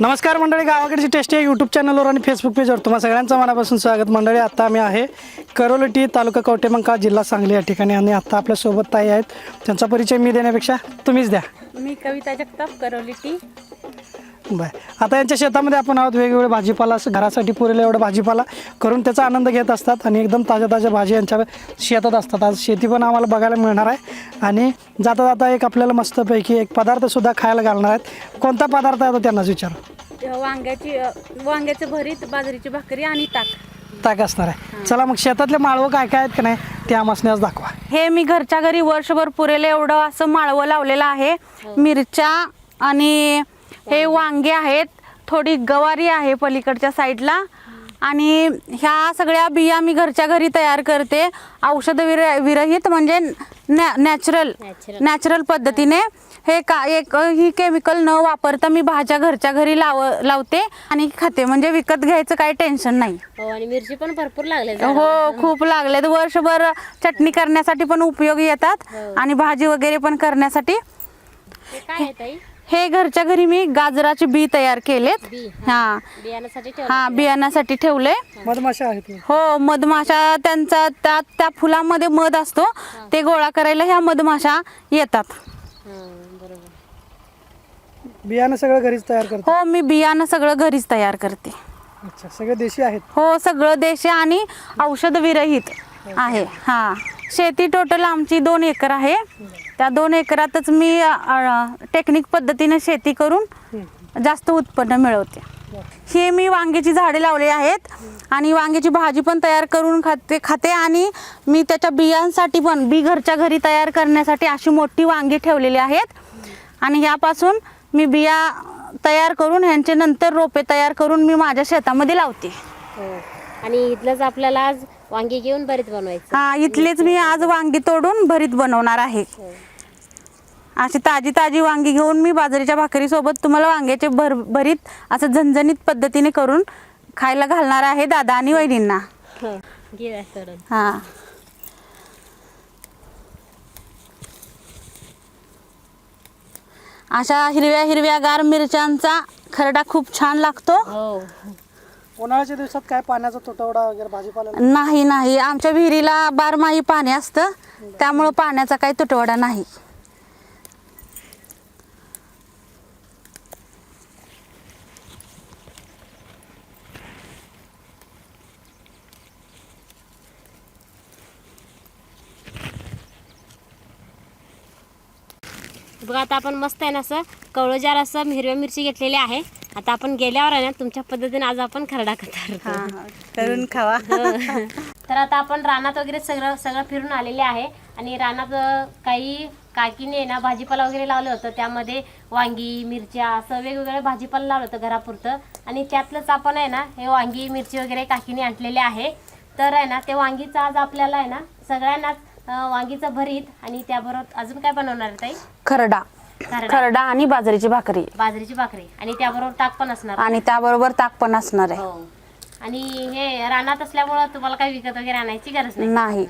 नमस्कार मंडळी गावाकडची टेस्टी या यूट्यूब चॅनलवर आणि फेसबुक पेजवर तुम्हा सगळ्यांचं मनापासून स्वागत. मंडळी आता आम्ही आहे करोलटी तालुका कवटेमंका जिल्हा सांगली या ठिकाणी आणि आता आपल्यासोबत ताई आहेत. त्यांचा परिचय मी देण्यापेक्षा तुम्हीच द्या. मी कविता जगताप करवली बरं. आता यांच्या शेतामध्ये आपण आहोत वेगवेगळे भाजीपाला असं घरासाठी पुरेल एवढा भाजीपाला करून त्याचा आनंद घेत असतात आणि एकदम ताज्या ताज्या भाजी यांच्या शेतात असतात. आज शेती पण आम्हाला बघायला मिळणार आहे. आणि जाता जाता एक आपल्याला मस्तपैकी एक पदार्थसुद्धा खायला घालणार आहेत. कोणता पदार्थ आहे तो त्यांनाच विचार? वांग्याची वांग्याचं भरीत बाजरीची भाकरी आणि ताक. ताक असणार आहे. चला मग शेतातले माळवं काय काय आहेत का नाही ते आम्हाला आज दाखवा. हे मी घरच्या घरी वर्षभर पुरेल एवढं असं माळवं लावलेलं आहे. मिरच्या आणि हे वांगे. आहेत. थोडी गवारी आहे पलीकडच्या साईडला. आणि ह्या सगळ्या बिया मी घरच्या घरी तयार करते. औषध विर विरहित म्हणजे नॅ नॅचरल नॅचरल. पद्धतीने. हे का एक ही केमिकल न वापरता मी भाज्या घरच्या घरी लाव लावते आणि खाते. म्हणजे विकत घ्यायचं काही टेन्शन नाही. हो आणि मिरची पण भरपूर लागले हो खूप लागलेत वर्षभर चटणी करण्यासाठी पण उपयोगी येतात. आणि भाजी वगैरे पण करण्यासाठी. काय हे घरच्या घरी मी गाजराचे बी तयार केलेत. बी, हा. बियाण्यासाठी हा बियाण्यासाठी ठेवले मधमाशा आहेत हो मधमाशा त्यांचा त्या त्या फुलामध्ये मध असतो. ते गोळा करायला ह्या मधमाशा येतात. बरोबर. बियाणं सगळं घरीच तयार करतो हो मी बियाणं सगळं घरीच तयार करते. अच्छा सगळे देशी आहेत? हो सगळं देशी आणि औषध विरहित आहे. हा. शेती टोटल आमची दोन एकर आहे. त्या दोन एकरातच मी टेक्निक पद्धतीने शेती करून जास्त उत्पन्न मिळवते. हे मी वांग्याची झाडे लावली आहेत आणि वांग्याची भाजी पण तयार करून खाते खाते आणि मी त्याच्या बियांसाठी पण बी घरच्या घरी तयार करण्यासाठी अशी मोठी वांगी ठेवलेली आहेत. आणि यापासून मी बिया तयार करून ह्यांचे नंतर रोपे तयार करून मी माझ्या शेतामध्ये लावते. हो. आणि इथलंच आपल्याला आज वांगी घेऊन बरीच बनवायचं. हा इथलेच मी आज वांगी तोडून भरीत बनवणार आहे. अशी ताजी ताजी वांगी घेऊन मी बाजरीच्या भाकरीसोबत तुम्हाला वांग्याचे भर भरीत असं झणझणीत पद्धतीने करून खायला घालणार आहे दादा आणि वहिनींना. हो. हा अशा हिरव्या हिरव्यागार मिरच्यांचा खरडा खूप छान लागतो. हो. उन्हाळ्याच्या दिवसात काय पाण्याचा तुटवडा वगैरे भाजीपाला? नाही नाही. आमच्या विहिरीला बारमाही पाणी असतं. त्यामुळं पाण्याचा काही तुटवडा नाही. बघा आता आपण मस्त आहे ना असं कवळजार असं हिरव्या मिरची घेतलेली आहे. आता आपण गेल्यावर आहे ना तुमच्या पद्धतीने आज आपण खरडा करतो करून खावा. तर आता आपण रानात वगैरे सगळं सगळं फिरून आलेले आहे. आणि रानात काही काकीने ना भाजीपाला वगैरे लावलं होतं. त्यामध्ये वांगी मिरच्या असं वेगवेगळं भाजीपाला लावलं होतं घरापुरतं. आणि त्यातलंच आपण आहे ना हे वांगी मिरची वगैरे काकीने आणलेले आहे. तर आहे ना ते वांगीचं आज आपल्याला आहे ना सगळ्यांनाच वांगीचं भरीत आणि त्याबरोबर अजून काय बनवणार आहे ताई? खरडा. खरडा. खरडा आणि बाजरीची भाकरी. बाजरीची भाकरी. आणि त्याबरोबर ताक पण असणार. आणि त्याबरोबर ताक पण असणार आहे. हो. आणि हे रानात असल्यामुळं तुम्हाला काही विकत वगैरे आणायची गरज नाही. नाही.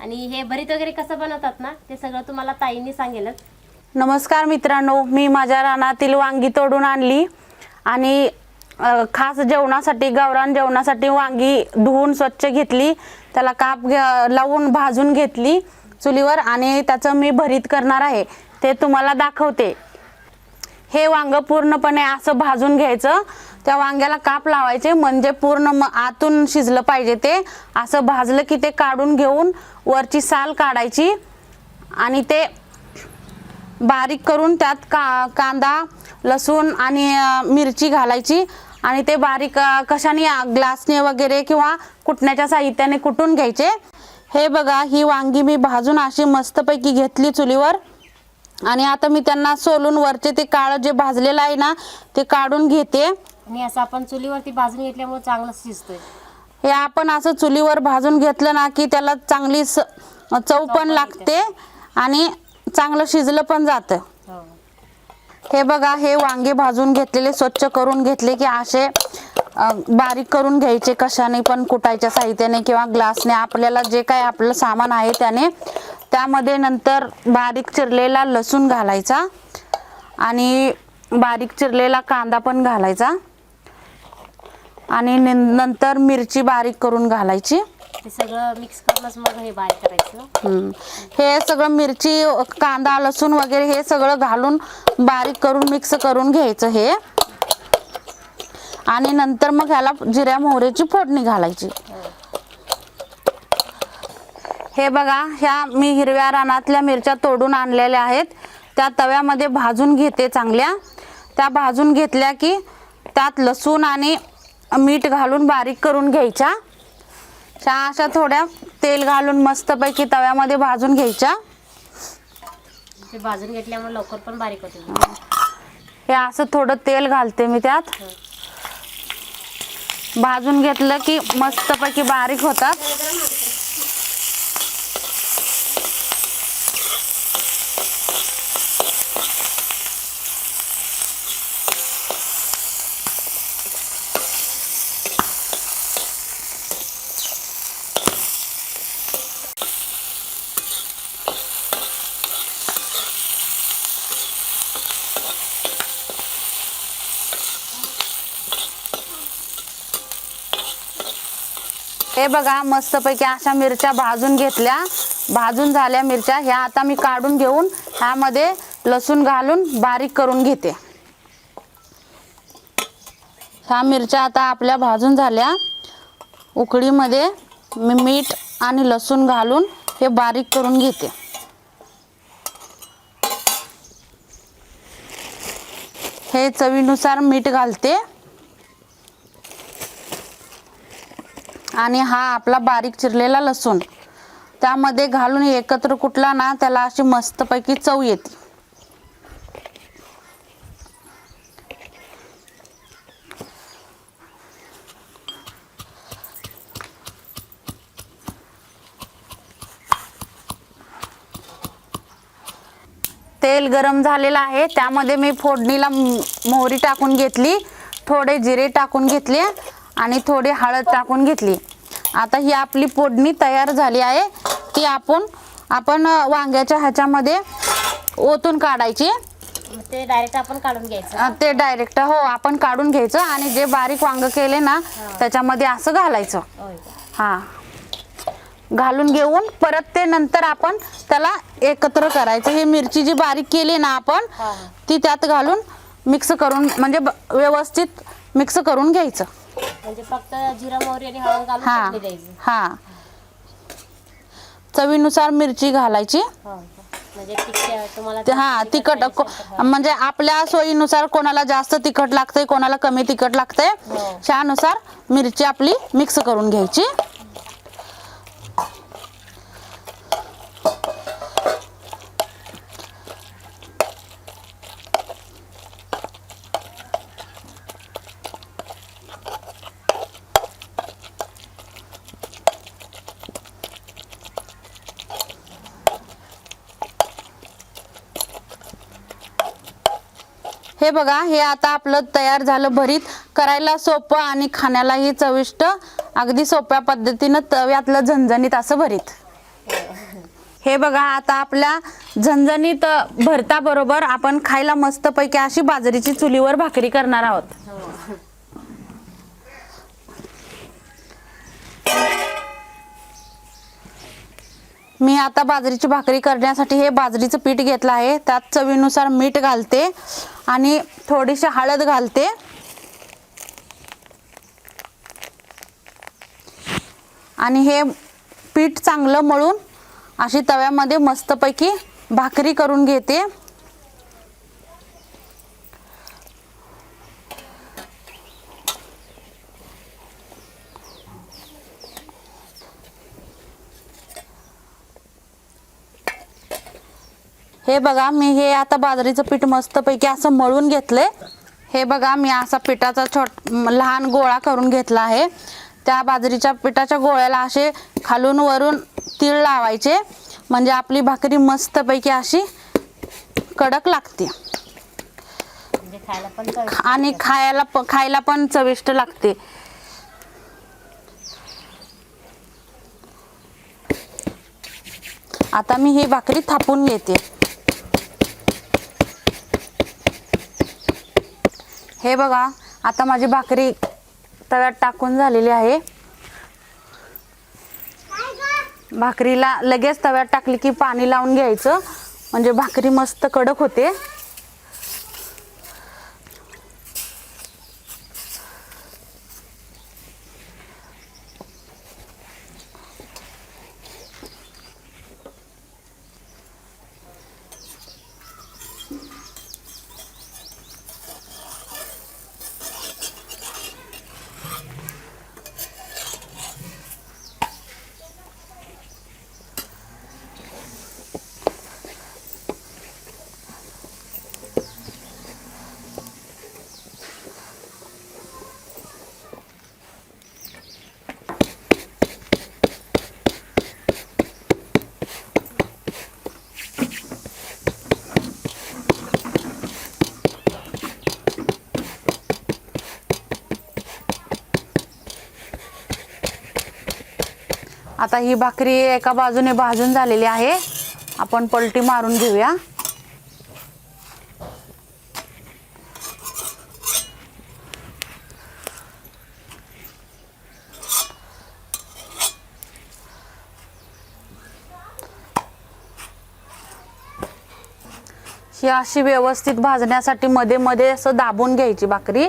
आणि हे भरीत वगैरे कसं बनवतात ना ते सगळं तुम्हाला ताईंनी सांगेलच. नमस्कार मित्रांनो मी माझ्या रानातील वांगी तोडून आणली. आणि खास जेवणासाठी गावरान जेवणासाठी वांगी धुवून स्वच्छ घेतली. त्याला काप लावून भाजून घेतली चुलीवर आणि त्याचं मी भरीत करणार आहे. ते तुम्हाला दाखवते. हे वांग पूर्णपणे असं भाजून घ्यायचं. त्या वांग्याला काप लावायचे म्हणजे पूर्ण आतून शिजलं पाहिजे ते. असं भाजलं की ते काढून घेऊन वरची साल काढायची आणि ते बारीक करून त्यात का कांदा लसूण आणि मिरची घालायची. आणि ते बारीक कशाने ग्लासने वगैरे किंवा कुटण्याच्या साहित्याने कुटून घ्यायचे. हे बघा ही वांगी मी भाजून अशी मस्तपैकी घेतली चुलीवर. आणि आता मी त्यांना सोलून वरचे ते काळं जे भाजलेलं आहे ना ते काढून घेते. आणि असं आपण चुलीवरती भाजून घेतल्यामुळे चांगलं शिजतोय. हे आपण असं चुलीवर भाजून घेतलं ना की त्याला चांगली चव पण लागते आणि चांगलं शिजलं पण जातं. हे बघा हे वांगे भाजून घेतलेले स्वच्छ करून घेतले की असे बारीक करून घ्यायचे कशाने पण कुटायच्या साहित्याने किंवा ग्लासने. आपल्याला जे काय आपलं सामान आहे त्याने त्यामध्ये नंतर बारीक चिरलेला लसूण घालायचा आणि बारीक चिरलेला कांदा पण घालायचा आणि नंतर मिरची बारीक करून घालायची. ते सगळं मिक्स करूनच मग हे बारीक करायचं. हम्म. हे सगळं मिरची कांदा लसूण वगैरे हे सगळं घालून बारीक करून मिक्स करून घ्यायचं हे. आणि नंतर मग ह्याला जिऱ्या मोहरीची फोडणी घालायची. हे बघा ह्या मी हिरव्या रानातल्या मिरच्या तोडून आणलेल्या आहेत. त्या तव्यामध्ये भाजून घेते चांगल्या. त्या भाजून घेतल्या की त्यात लसूण आणि मीठ घालून बारीक करून घ्यायच्या. त्या अशा थोड्या तेल घालून मस्तपैकी तव्यामध्ये भाजून घ्यायच्या. ते भाजून घेतल्यामुळे लवकर पण बारीक होते. हे असं थोडं तेल घालते मी त्यात. भाजून घेतलं की मस्तपैकी बारीक होतात. हे बघा मस्तपैकी अशा मिरच्या भाजून घेतल्या. भाजून झाल्या मिरच्या. ह्या आता मी काढून घेऊन ह्यामध्ये लसूण घालून बारीक करून घेते. ह्या मिरच्या आता आपल्या भाजून झाल्या. उकडीमध्ये मी मीठ आणि लसूण घालून हे बारीक करून घेते. हे चवीनुसार मीठ घालते. आणि हा आपला बारीक चिरलेला लसूण. त्यामध्ये घालून एकत्र कुटला ना त्याला अशी मस्तपैकी चव येते. तेल गरम झालेलं आहे. त्यामध्ये मी फोडणीला मोहरी टाकून घेतली. थोडे जिरे टाकून घेतले. आणि थोडी हळद टाकून घेतली. आता ही आपली फोडणी तयार झाली आहे. ती आपण आपण वांग्याच्या ह्याच्यामध्ये ओतून काढायची. ते डायरेक्ट आपण काढून घ्यायचं. ते डायरेक्ट हो आपण काढून घ्यायचं आणि जे बारीक वांग केले ना त्याच्यामध्ये असं घालायचं? हा. घालून घेऊन परत ते नंतर आपण त्याला एकत्र करायचं. ही मिरची जी बारीक केली ना आपण. ती त्यात घालून मिक्स करून म्हणजे व्यवस्थित मिक्स करून घ्यायचं. म्हणजे फक्त जिरा मोहरी आणि हळद घालून हा फोडणी द्यायची हा चवीनुसार मिरची घालायची होय का? म्हणजे तिखट तुम्हाला ते- हा तिखट को- हा. म्हणजे आपल्या सोयीनुसार कोणाला जास्त तिखट लागतंय कोणाला कमी तिखट लागतंय हो. त्यानुसार मिरची आपली मिक्स करून घ्यायची हे बघा हे आता आपलं तयार झालं भरीत. करायला सोपं आणि खाण्यालाही चविष्ट. अगदी सोप्या पद्धतीनं तव्यातलं झणझणीत असं भरीत. हे बघा आता आपल्या झणझणीत भरता बरोबर आपण खायला मस्तपैकी अशी बाजरीची चुलीवर भाकरी करणार आहोत. मी आता बाजरीची भाकरी करण्यासाठी हे बाजरीचं पीठ घेतलं आहे. त्यात चवीनुसार मीठ घालते आणि थोडीशी हळद घालते. आणि हे पीठ चांगलं मळून अशी तव्यामध्ये मस्तपैकी भाकरी करून घेते. हे बघा मी हे आता बाजरीचं पीठ मस्तपैकी असं मळून घेतलंय हे बघा मी असा पिठाचा छोट लहान गोळा करून घेतला आहे. त्या बाजरीच्या पिठाच्या गोळ्याला असे खालून वरून तीळ लावायचे. म्हणजे आपली भाकरी मस्तपैकी अशी कडक लागते. म्हणजे खायला पण चव आणि खायला खायला पण चविष्ट लागते. आता मी ही भाकरी थापून घेते. हे बघा आता माझी भाकरी तव्यात टाकून झालेली आहे. भाकरीला लगेच तव्यात टाकली की पाणी लावून घ्यायचं. म्हणजे भाकरी मस्त कडक होते. आता ही भाकरी एका बाजूने भाजून झालेली आहे. आपण पलटी मारून घेऊया. ही अशी व्यवस्थित भाजण्यासाठी मध्ये मध्ये असं दाबून घ्यायची भाकरी.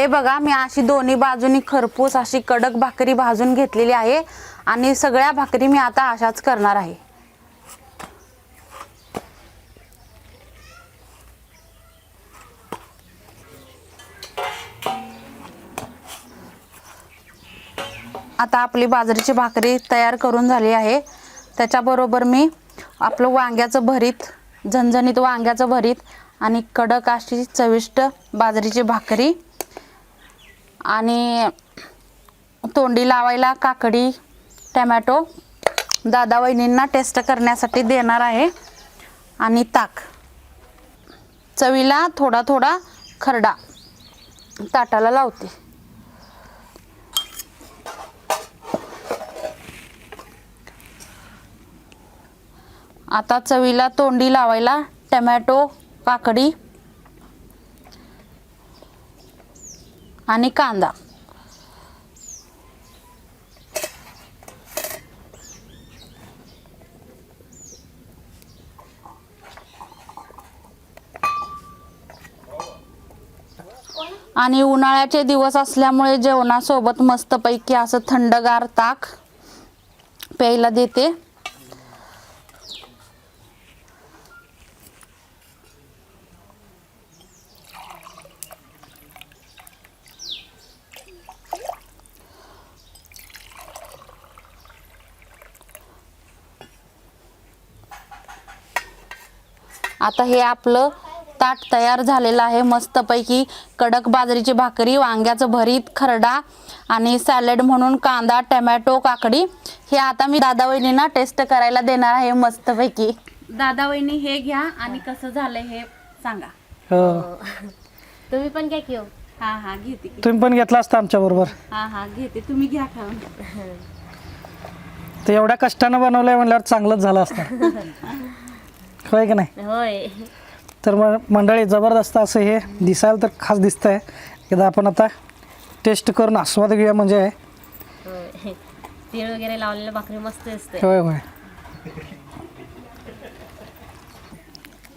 हे बघा मी अशी दोन्ही बाजूनी खरपूस अशी कडक भाकरी भाजून घेतलेली आहे आणि सगळ्या भाकरी मी आता अशाच करणार आहे. आता आपली बाजरीची भाकरी तयार करून झाली आहे. त्याच्याबरोबर मी आपलं वांग्याचं भरीत झणझणीत वांग्याचं भरीत आणि कडक अशी चविष्ट बाजरीची भाकरी आणि तोंडी लावायला काकडी टमॅटो दादा वहिनींना टेस्ट करण्यासाठी देणार आहे. आणि ताक. चवीला थोडा थोडा खरडा. ताटाला लावते. आता चवीला तोंडी लावायला टमॅटो काकडी आणि कांदा. आणि उन्हाळ्याचे दिवस असल्यामुळे जेवणासोबत मस्तपैकी असं थंडगार ताक प्यायला देते. आता हे आपलं ताट तयार झालेलं आहे. मस्तपैकी कडक बाजरीची भाकरी वांग्याचं भरीत खरडा आणि सॅलड म्हणून कांदा टमॅटो काकडी हे आता मी दादा वहिनींना टेस्ट करायला देणार आहे मस्तपैकी. दादा वहिनी हे घ्या आणि कसं झालंय हे सांगा. हो. तुम्ही पण काय घेऊ हा. हा घेते की. तुम्ही पण घेतला असता आमच्याबरोबर हा हा घेते. तुम्ही घ्या खाऊन. ते एवढ्या कष्टानं बनवलंय म्हणल्यावर चांगलंच झालं असतं. होय की नाही? होय. तर मग मंडळी जबरदस्त असं हे दिसायला तर खास दिसतंय. एकदा आपण आता टेस्ट करून आस्वाद घेऊया म्हणजे. होय. तीळ वगैरे लावलेलं भाकरी मस्त असते होय होय.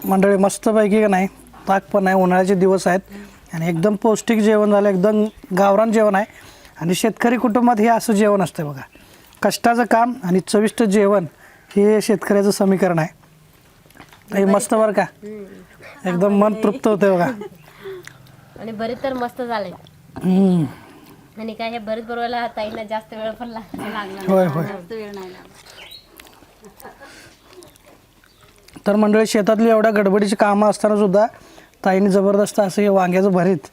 मंडळी मस्तपैकी का नाही? ताक पण आहे उन्हाळ्याचे दिवस आहेत. आणि एकदम पौष्टिक जेवण झालं एकदम गावरान जेवण आहे. आणि शेतकरी कुटुंबात हे असं जेवण असतं बघा. कष्टाचं काम आणि चविष्ट जेवण हे शेतकऱ्याचं समीकरण आहे. हे मस्त बरं का? एकदम मन तृप्त होते बघा. आणि भरीत तर मस्त हम्म. आणि काय हे भरीत बरोबर ताईंना जास्त वेळ पण लाग- लागला होय होय. तर मंडळी शेतातली एवढ्या गडबडीची कामं असताना सुद्धा ताईने जबरदस्त असं हे वांग्याचं भरीत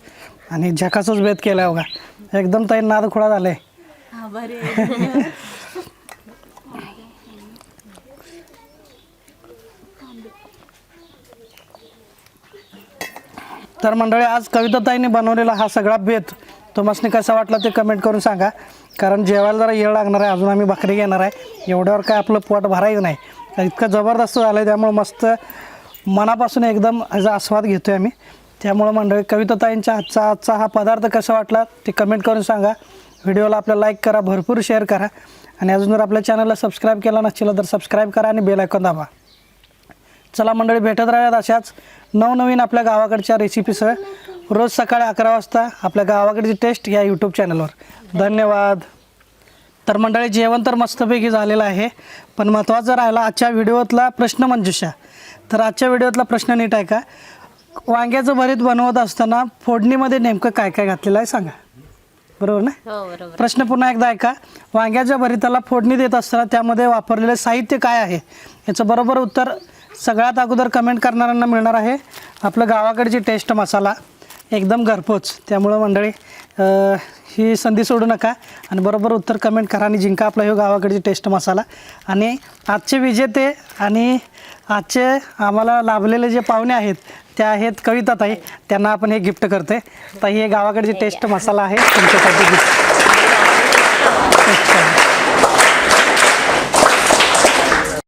आणि झकाचंच बेत केला बघा. एकदम ताई नाद खुळा झालाय तर मंडळी आज कविताताईने बनवलेला हा सगळा बेत तुम्हाला कसा वाटला ते कमेंट करून सांगा. कारण जेवायला जरा येळ लागणार आहे अजून आम्ही भाकरी घेणार आहे. एवढ्यावर काय आपलं पोट भरायचं नाही. इतकं जबरदस्त झालं आहे त्यामुळं मस्त मनापासून एकदम ह्याचा आस्वाद घेतो आहे आम्ही. त्यामुळं मंडळी कविताताईंच्या हातचा आजचा हा पदार्थ कसा वाटला ते कमेंट करून सांगा. व्हिडिओला आपल्या लाईक करा भरपूर शेअर करा. आणि अजून जर आपल्या चॅनलला सबस्क्राईब केला नसेल तर सबस्क्राईब करा आणि बेल आयकॉन दाबा. चला मंडळी भेटत राहूयात अशाच नवनवीन आपल्या गावाकडच्या रेसिपीसह रोज सकाळी अकरा वाजता आपल्या गावाकडची टेस्ट या यूट्यूब चॅनलवर धन्यवाद. तर मंडळी जेवण तर मस्तपैकी झालेलं आहे पण महत्त्वाचं राहिला आजच्या व्हिडिओतला प्रश्न मंजुषा. तर आजच्या व्हिडिओतला प्रश्न नीट आहे का वांग्याचं भरीत बनवत असताना फोडणीमध्ये नेमकं काय काय घातलेलं आहे सांगा. बरोबर ना? हो बरोबर. प्रश्न पुन्हा एकदा ऐका. वांग्याच्या भरिताला फोडणी देत असताना त्यामध्ये वापरलेले साहित्य काय आहे? याचं बरोबर उत्तर सगळ्यात अगोदर कमेंट करणाऱ्यांना मिळणार आहे. आपलं गावाकडची टेस्ट मसाला एकदम घरपोच. त्यामुळं मंडळी अं, ही संधी सोडू नका. आणि बरोबर उत्तर कमेंट करा आणि जिंका आपला हे गावाकडची टेस्ट मसाला. आणि आजचे विजेते आणि आजचे आम्हाला लाभलेले जे पाहुणे आहेत त्या आहेत कविता ताई त्यांना आपण हे गिफ्ट करते ताई हे गावाकडची टेस्ट मसाला आहे. तुमच्यासाठी गिफ्ट.